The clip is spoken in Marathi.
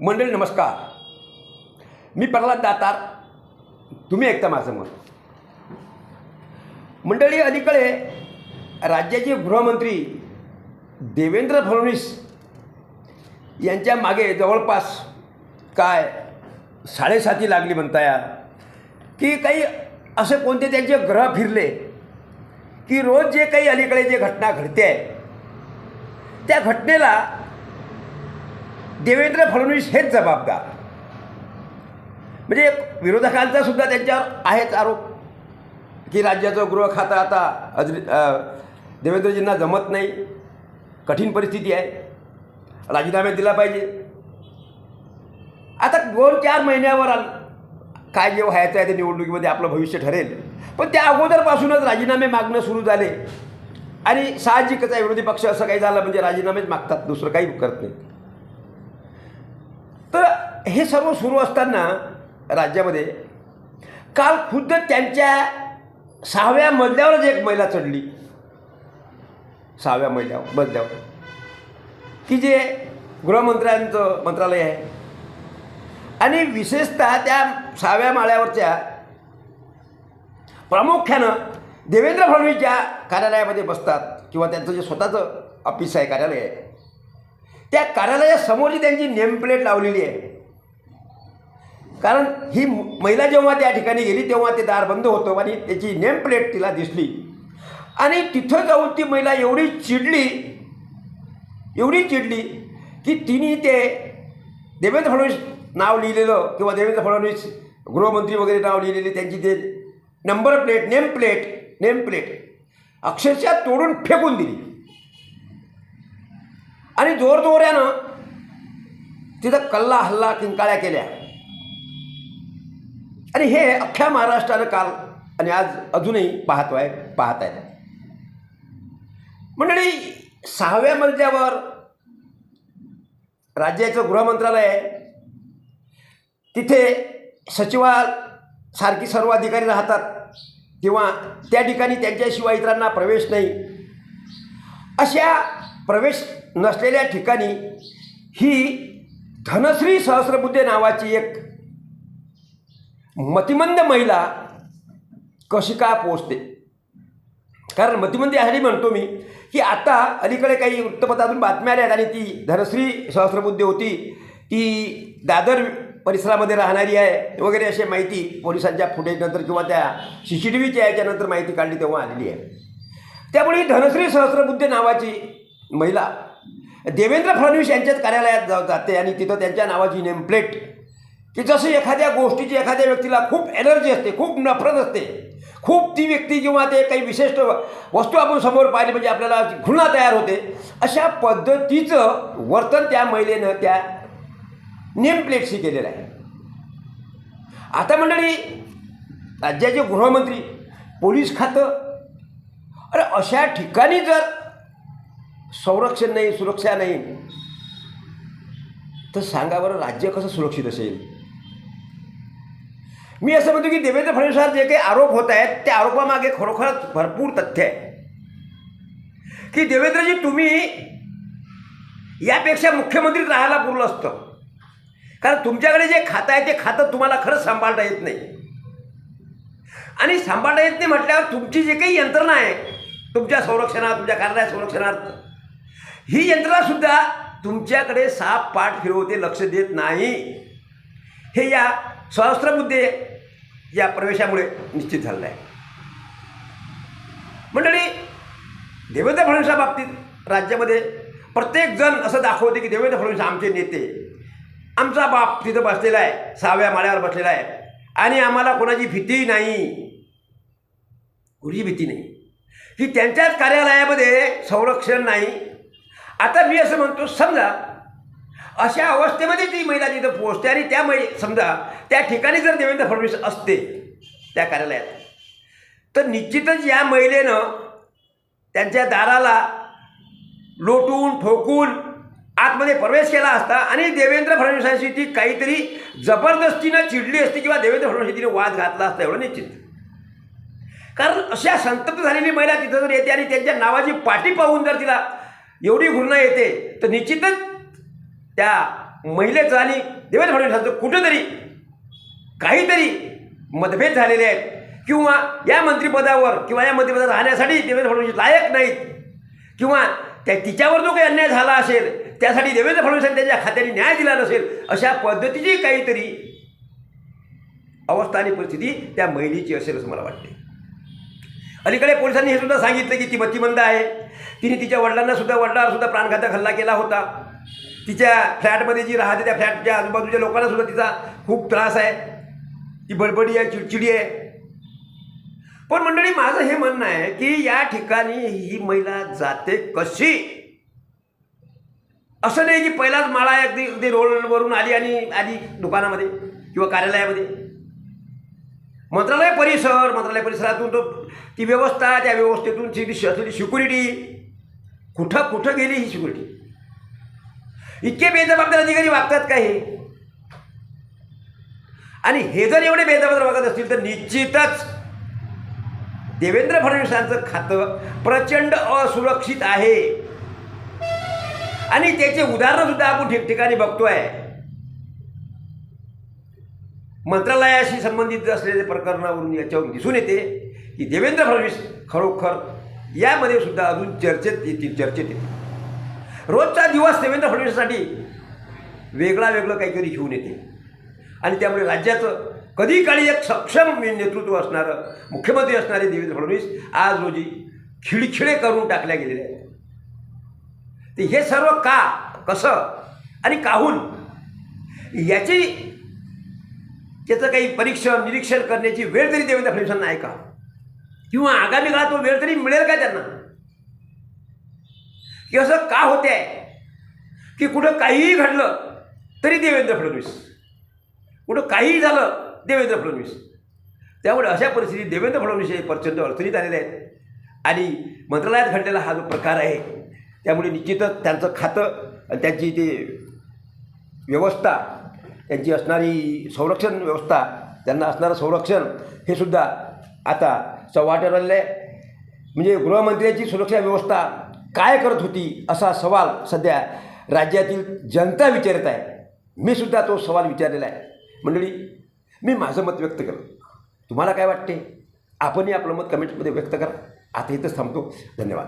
मंडळी नमस्कार. मी प्रल्हाद दातार. तुम्ही ऐकता माझं मत मंडळी अलीकडे राज्याचे गृहमंत्री देवेंद्र फडणवीस यांच्या मागे जवळपास काय साडेसाती लागली म्हणता या की काही असे कोणते त्यांचे ग्रह फिरले की रोज जे काही अलीकडे जे घटना घडते आहे त्या घटनेला देवेंद्र फडणवीस हेच जबाबदार. म्हणजे विरोधकांचा सुद्धा त्यांच्यावर आहेच आरोप. की राज्याचं गृह खातं आता अज देवेंद्रजींना जमत नाही. कठीण परिस्थिती आहे. राजीनामे दिला पाहिजे. आता दोन चार महिन्यावर आलं काय जे व्हायचं आहे ते निवडणुकीमध्ये आपलं भविष्य ठरेल. पण त्या अगोदरपासूनच राजीनामे मागणं सुरू झाले. आणि साहजिकच आहे विरोधी पक्ष असं काही झालं म्हणजे राजीनामेच मागतात दुसरं काही करत नाही तर हे सर्व सुरू असताना राज्यामध्ये काल खुद्द त्यांच्या सहाव्या मजल्यावरच एक महिला चढली. सहाव्या मजल्यावर मजल्यावर की जे गृहमंत्र्यांचं मंत्रालय आहे. आणि विशेषतः त्या सहाव्या माळ्यावरच्या प्रामुख्यानं देवेंद्र फडणवीसच्या कार्यालयामध्ये बसतात किंवा त्यांचं जे स्वतःचं ऑफिस आहे कार्यालय आहे त्या कार्यालयासमोरची त्यांची नेमप्लेट लावलेली आहे. कारण ही महिला जेव्हा त्या ठिकाणी गेली तेव्हा ते दार बंद होतं आणि त्याची नेमप्लेट तिला दिसली. आणि तिथं जाऊन ती महिला एवढी चिडली एवढी चिडली की तिने ते देवेंद्र फडणवीस नाव लिहिलेलं किंवा देवेंद्र फडणवीस गृहमंत्री वगैरे नाव लिहिलेले त्यांची ते number plate name plate name plate अक्षरशः तोडून फेकून दिली. आणि जोरजोऱ्यानं तिथं कल्ला हल्ला किंकाळ्या केल्या. आणि हे अख्ख्या महाराष्ट्रानं काल आणि आज अजूनही पाहतो आहे पाहत आहेत. मंडळी सहाव्या मजल्यावर राज्याचं गृहमंत्रालय तिथे सचिवाल सारखी सर्व अधिकारी राहतात. किंवा त्या ठिकाणी त्यांच्याशिवाय इतरांना प्रवेश नाही. अशा प्रवेश नसलेल्या ठिकाणी ही धनश्री सहस्रबुद्धे नावाची एक मतिमंद महिला कशी का पोचते? कारण मतिमंद यासाठी म्हणतो मी की आता अलीकडे काही वृत्तपत्रातून बातम्या आल्या आहेत आणि ती धनश्री सहस्रबुद्धे होती ती दादर परिसरामध्ये राहणारी आहे वगैरे अशी माहिती पोलिसांच्या फुटेजनंतर किंवा त्या सी सी टी व्हीच्या याच्यानंतर माहिती काढली तेव्हा आलेली आहे. त्यामुळे ही धनश्री सहस्रबुद्धे नावाची महिला देवेंद्र फडणवीस यांच्याच कार्यालयात जा जाते आणि तिथं त्यांच्या नावाची नेमप्लेट. की जसं एखाद्या गोष्टीची एखाद्या व्यक्तीला खूप एनर्जी असते खूप नफरत असते खूप ती व्यक्ती किंवा ते काही विशिष्ट वस्तू आपण समोर पाहिली म्हणजे आपल्याला घृणा तयार होते अशा पद्धतीचं वर्तन त्या महिलेनं त्या नेमप्लेटशी केलेलं आहे. आता मंडळी राज्याचे गृहमंत्री पोलीस खातं अरे अशा ठिकाणी जर संरक्षण नाही सुरक्षा नाही. तर सांगा बरं राज्य कसं सुरक्षित असेल? मी असं म्हणतो की देवेंद्र फडणवीसांवर जे काही आरोप होत आहेत त्या आरोपामागे खरोखरच भरपूर तथ्य आहे. की देवेंद्रजी तुम्ही यापेक्षा मुख्यमंत्री राहायला पुरलं असतं. कारण तुमच्याकडे जे खातं आहे ते खातं तुम्हाला खरंच सांभाळता येत नाही. आणि सांभाळता येत नाही म्हटल्यावर तुमची जी काही यंत्रणा आहे तुमच्या संरक्षणात तुमच्या कार्यालय संरक्षणार्थ ही यंत्रणासुद्धा तुमच्याकडे साप पाठ फिरवते लक्ष देत नाही. हे या सहस्त्रबुद्धे या प्रवेशामुळे निश्चित झालेलं आहे. मंडळी देवेंद्र फडणवीसा बाबतीत राज्यामध्ये प्रत्येकजण असं दाखवते की देवेंद्र फडणवीस आमचे नेते. आमचा बाप तिथं बसलेला आहे सहाव्या माळ्यावर बसलेला आहे. आणि आम्हाला कोणाची भीती नाही. कुठली भीती नाही. की त्यांच्याच कार्यालयामध्ये संरक्षण नाही. आता मी असं म्हणतो समजा अशा अवस्थेमध्ये ती महिला तिथं पोहोचते आणि त्या मै समजा त्या ठिकाणी जर देवेंद्र फडणवीस असते त्या कार्यालयात तर निश्चितच या महिलेनं त्यांच्या दाराला लोटून ठोकून आतमध्ये प्रवेश केला असता आणि देवेंद्र फडणवीसांशी ती काहीतरी जबरदस्तीनं चिडली असती किंवा देवेंद्र फडणवीस तिने वाद घातला असता एवढं निश्चित. कारण अशा संतप्त झालेली महिला तिथं जर येते आणि त्यांच्या नावाची पाठी पाहून जर तिला एवढी घृणा येते तर निश्चितच त्या महिलेचं आणि देवेंद्र फडणवीसांचं कुठंतरी काहीतरी मतभेद झालेले आहेत. किंवा या मंत्रिपदावर किंवा या मंत्रिपदात राहण्यासाठी देवेंद्र फडणवीस लायक नाहीत. किंवा त्या तिच्यावर जो काही अन्याय झाला असेल त्यासाठी देवेंद्र फडणवीसांनी त्याच्या खात्याने न्याय दिला नसेल अशा पद्धतीची काहीतरी अवस्था आणि परिस्थिती त्या महिलेची असेल असं मला वाटते अलीकडे पोलिसांनी हे सुद्धा सांगितलं की ती मतिमंद आहे. तिने तिच्या वडिलांना सुद्धा वडिलांवर सुद्धा प्राणघातक हल्ला केला होता. तिच्या फ्लॅटमध्ये जी राहते त्या फ्लॅटच्या आजूबाजूच्या लोकांना सुद्धा तिचा खूप त्रास आहे. ती बडबडी आहे चिडचिडी आहे. पण मंडळी माझं हे म्हणणं आहे की या ठिकाणी ही महिला जाते कशी? असं नाही की पहिलाच माळा अगदी अगदी रोडवरून आली आणि आली दुकानामध्ये किंवा कार्यालयामध्ये. मंत्रालय परिसर मंत्रालय परिसरातून तो ती व्यवस्था त्या व्यवस्थेतून ती असलेली सिक्युरिटी कुठं कुठं गेली ही सिक्युरिटी इतके बेजबाबदार अधिकारी वागतात का हे? आणि हे जर एवढे बेजबाबदार वागत असतील तर निश्चितच देवेंद्र फडणवीसांचं खातं प्रचंड असुरक्षित आहे. आणि त्याचे उदाहरणं सुद्धा आपण ठिकठिकाणी बघतोय. मंत्रालयाशी संबंधित असलेल्या प्रकरणावरून याच्यावरून दिसून येते की देवेंद्र फडणवीस खरोखर यामध्ये सुद्धा अजून चर्चेत येतील चर्चेत येतील. रोजचा दिवस देवेंद्र फडणवीससाठी वेगळा वेगळं काहीतरी घेऊन येते. आणि त्यामुळे राज्याचं कधी काळी एक सक्षम नेतृत्व असणारं मुख्यमंत्री असणारे देवेंद्र फडणवीस आज रोजी खिळखिळे करून टाकल्या गेलेले आहेत. ते हे सर्व का कसं आणि काहून? याची त्याचं काही परीक्षण निरीक्षण करण्याची वेळ तरी देवेंद्र फडणवीसांना आहे का? किंवा आगामी काळात तो वेळ तरी मिळेल का त्यांना? की असं का होते आहे की कुठं काहीही घडलं तरी देवेंद्र फडणवीस. कुठं काहीही झालं देवेंद्र फडणवीस. त्यामुळे अशा परिस्थितीत देवेंद्र फडणवीस हे प्रचंड अडचणीत आलेले आहेत. आणि मंत्रालयात घडलेला हा जो प्रकार आहे त्यामुळे निश्चितच त्यांचं खातं आणि त्यांची ते व्यवस्था त्यांची असणारी संरक्षण व्यवस्था त्यांना असणारं संरक्षण हे सुद्धा आता चव्हाट्यावर आलेलं आहे. म्हणजे गृहमंत्र्याची सुरक्षा व्यवस्था काय करत होती असा सवाल सध्या राज्यातील जनता विचारत आहे. मी सुद्धा तो सवाल विचारलेला आहे. मंडळी मी माझं मत व्यक्त केलं तुम्हाला काय वाटते? आपणही आपलं मत कमेंटमध्ये व्यक्त करा. आता इथंच थांबतो. धन्यवाद.